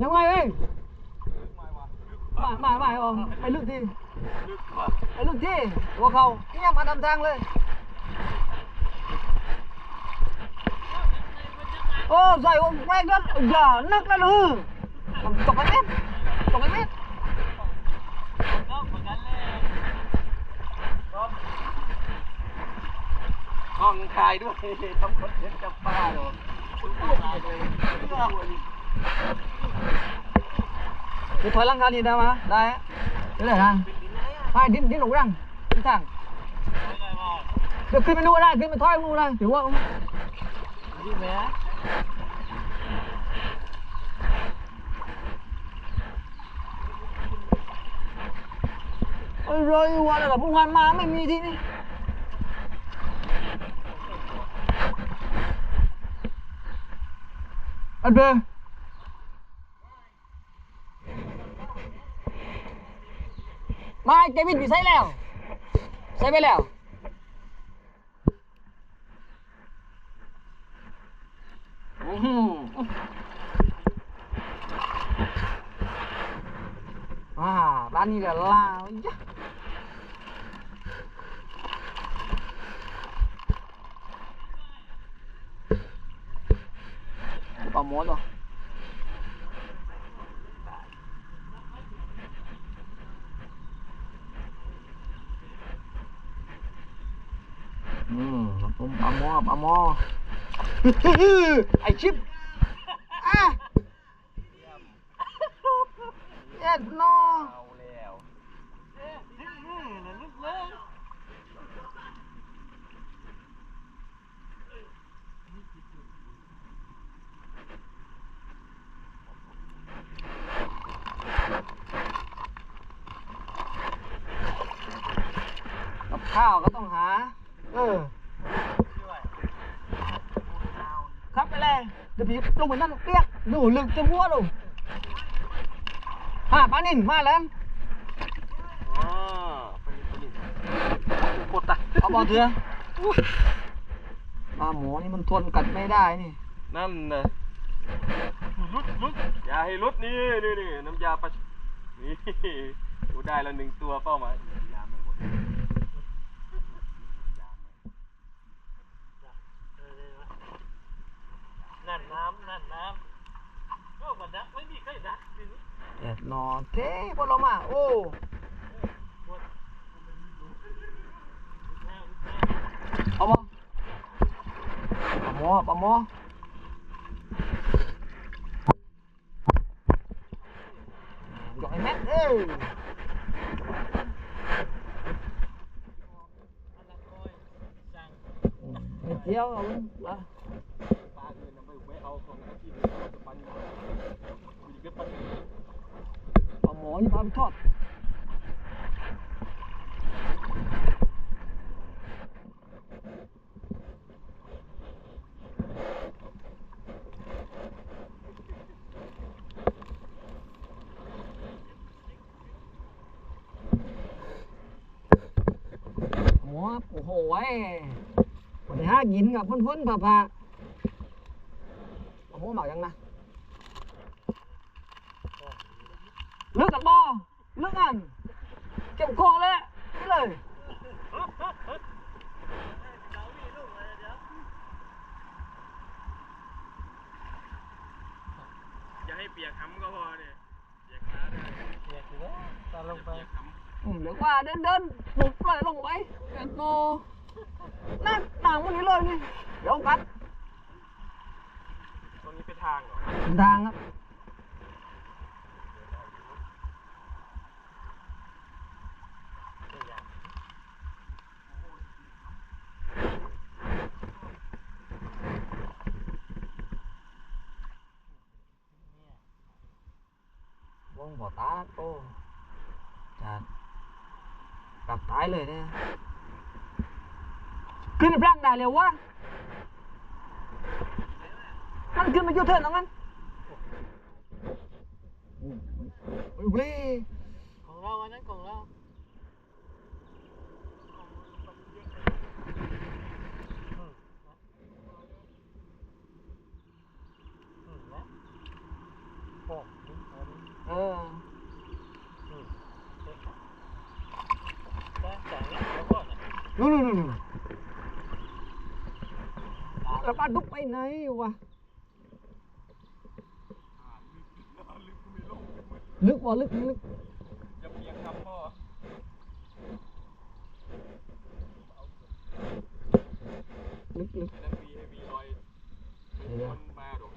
ยังไงเอ้ยมามามาออกไปลึกที่ ลึกว่ะ ไปลึกที่หัวเขาเนี่ยมาทำทางเลย โอ้ใส่องแรงนั้นอย่านักแล้วลือตกไปเม็ดตกไปเม็ด ห้องคายด้วยทำคอนเทนต์จับปลาเหรอเลย คือถอยหลังคานี่ได้ไหมได้ฮะได้เลยน ะไปดิ้นดิ้นหลงรังดิ้นทางเดี๋ยวขึ้นไปนู่นได้ขึ้นไปถอยนู่นได้ถือ ว่าดีไหมเอ้ยเลยวันอะไรพวกวันมาไม่มีที่นี่อันเบอร์มาเจวินพี่ใส่แล้วใส่ไปแล้วอื้อหืออ่าร้านนี้ก็ลาวจ้ะปลาหมดเหรออืม ผมอมอ ไอชิปอะเอ็ดนอเอาแล้วกับข้าวก็ต้องหา เออ ครับไปเลยเดี๋ยว พี่ลงไปนั่นเปียกดูลึกจะมัวดูฮ่าปลานินมาแล้วอ๋อปนิปนิกดตะเอาบอลเถอะปลาหมอนี่มันทนกัดไม่ได้นี่ นั่นนะลุดลุดอย่าให้ลุดนี่นี่นี่น้ำยาปลานี่กูได้แล้วหนึ่งตัวเป้าหมายยาไม่หมดยาไม่ นั่นน้ำนั่นน้ำโอ้มันดักไม่มีใครดักทีนี้ เอ็ด นอนเท่พอเรามาโปลาหมอนี่พาไปทอดหมอโอ้โหไอ้วันนี้ห้ากินกับพ้นๆผ่าผ่า เอาหมอหมักยังนะเลือกกับบ่อเลือกอันเจ็บคอเลยนี่เลยอย่าให้เปียกคำก็พอเนี่ยเปียกขาได้เปียกอยู่แล้วตอนลงไปเปียกคำอืมเดี๋ยวว่าเดินเดินๆหลุดปล่อยลงไปแอนโนนั่นต่างวันนี้เลยนี่เดี๋ยวกัดตรงนี้เป็นทางเหรอเป็นทางครับ ว งบ่อตาโตจะกลับตายเลยเนี่ยขึ้นไปพลังได้เร็ววะมันขึ้นมายูเทิร์นตรงนั้นโอ้ยโอ้ยเว้ยของเราอันนั้นของเราอืมอืมนะโอ้ นู่นนู่นนู่นแล้ว ปลาดุกไปไหนวะลึกบ่ลึกลึกจะเพียงคำพ่อลึกลึกไอ้นั่นมีให้มีรอยมันมาดอก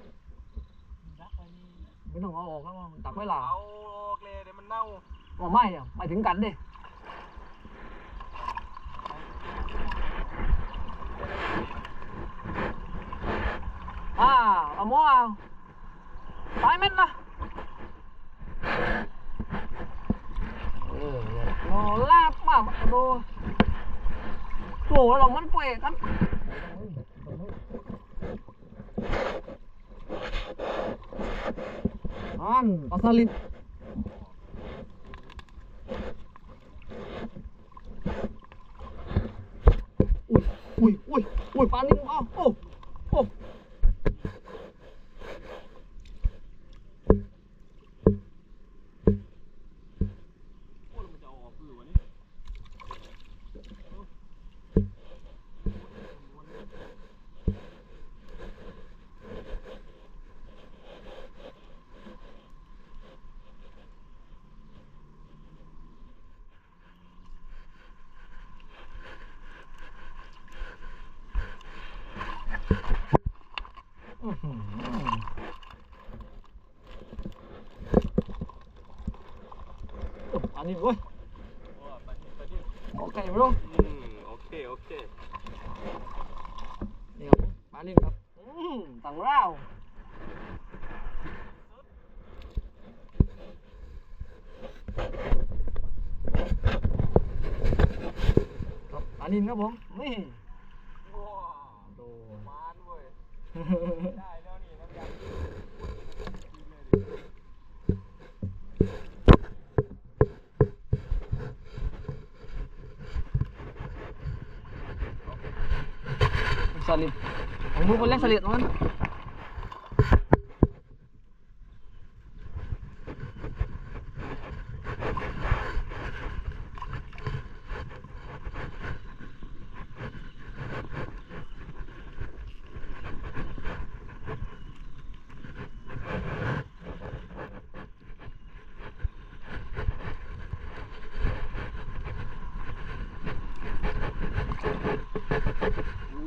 รักไปนี่ไม่ต้องเอาออกแล้วมันตักไว้หล่าเอาออกเลยเดี๋ยวมันเน่าว่าไม่เนี่ยไปถึงกันดิ อ่าเอาหม้อเอาไปเม็ดนะเออโอ้ลาบมากโดโหเรามันเปะกันอันปลาสลิดอุ้ยอุ้ยอุ้ยอุ้ยปลานิ่มอ้าวโอ้โอ้ โอ้แล้วมันจะเอาออกคือวะนี่ อื้อหือโอ้ปลานิ่มเว้ยโอ้ปลานิ่มปลานิ่มโอเคไม่รู้อืมโอเค โอเคนี่ครับปลานิ่มครับ อืมต่างร่าวครับปลานิ่มครับผม นี่ ว้าว โด มานเว้ ยได้แล้วนี่น้ำยากินเลยดิ สลิดผมดูคนเล่นสลิดมัน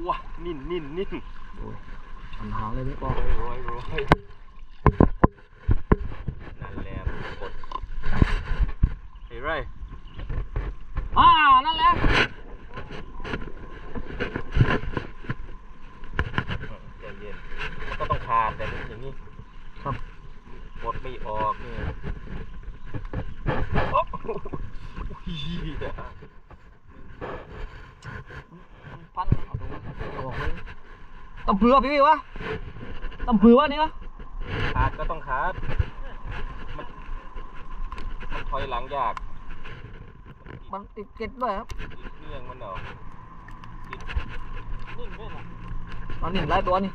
ว้านิ่นนิ่นนิ่นฉันหางเลยพี่ปอโอ้ยโอ้ยโอ้ยนั่นแหละกดเฮ้ยไรอ่านั่นแหละใจเย็นมันก็ต้องขาดแต่นี่อย่างนี้ครับกดไม่ออกนี่โอ้โหเหี้ย พันเอาตรงนั้นเอาออกเลย ตำเผือพี่พี่วะตำเผือวะนี่วะขาดก็ต้องขาดมันมันถอยหลังยากมันติดเกล็ดด้วยครับติดเนื่องมันเหรอติดนิ่งด้วยนะตอนนี้หลายตัวนี่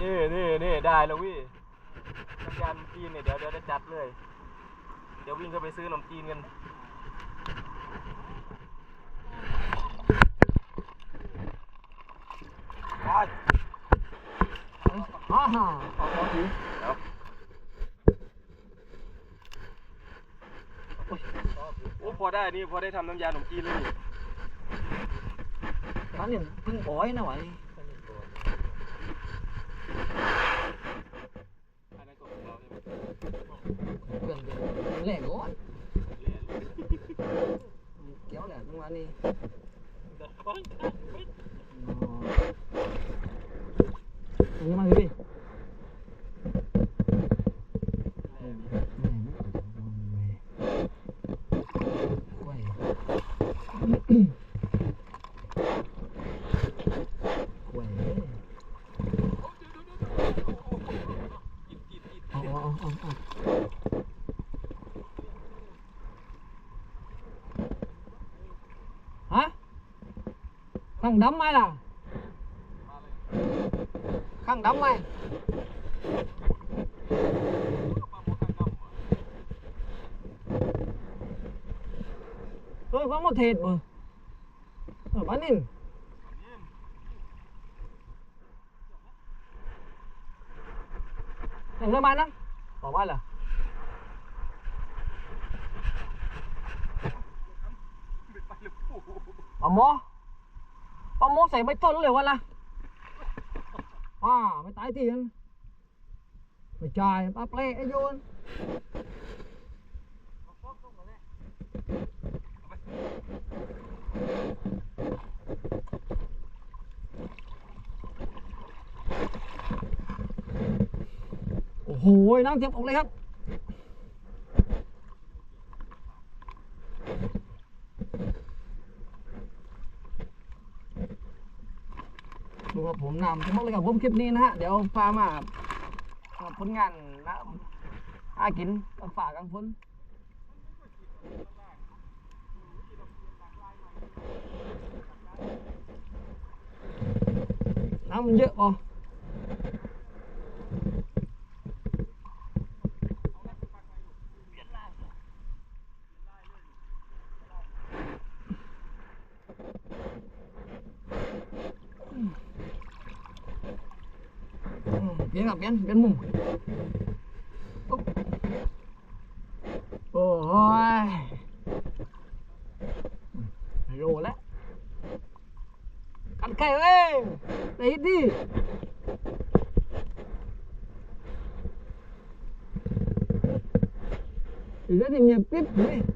นี่นี่นี่ได้แล้ววิน้ำยาขนมจีนเนี่ยเดี๋ยวเดี๋ยวจะจัดเลย เดี๋ยววิ่งเข้าไปซื้อขนมจีนกัน ไป โอ้พอได้นี่พอได้ทำน้ำยาขนมจีนเลยนี่ตอนนี้เพิ่งปล่อยนะไว้อันนั้นก็ของเราใช่ไหมเพื่อนเป็นแหล่งก่อนเกี่ยวแหละตรงนั้นนี่ เดี๋ยวค่อยข้างไป อ๋ออันนี้มาพี่พี่กล้วยกล้วย กินกินกิน เอาเอาเอาเอาฮะ ข้างดำไหมล่ะข้างดำไหมเฮ้ยฟังมา เอานิ่มเริ่มมานะบอกว่าเหลาหมอปลาหมอใส่ไม่ต้นเลยวะล่ะอ่าไม่ตายทีนไม่จ่ายปลาเปลไอ้โยนโอ้โหน้ำเต็มอกเลยครับ ดูครับผมนำเต็มอกเลยครับผมคลิปนี้นะฮะ เดี๋ยวพามาผลงานนะอากินฝากกังพ้นน้ำมันเยอะป่ะ อืมเปลี่ยนครับเปลี่ยนเปลี่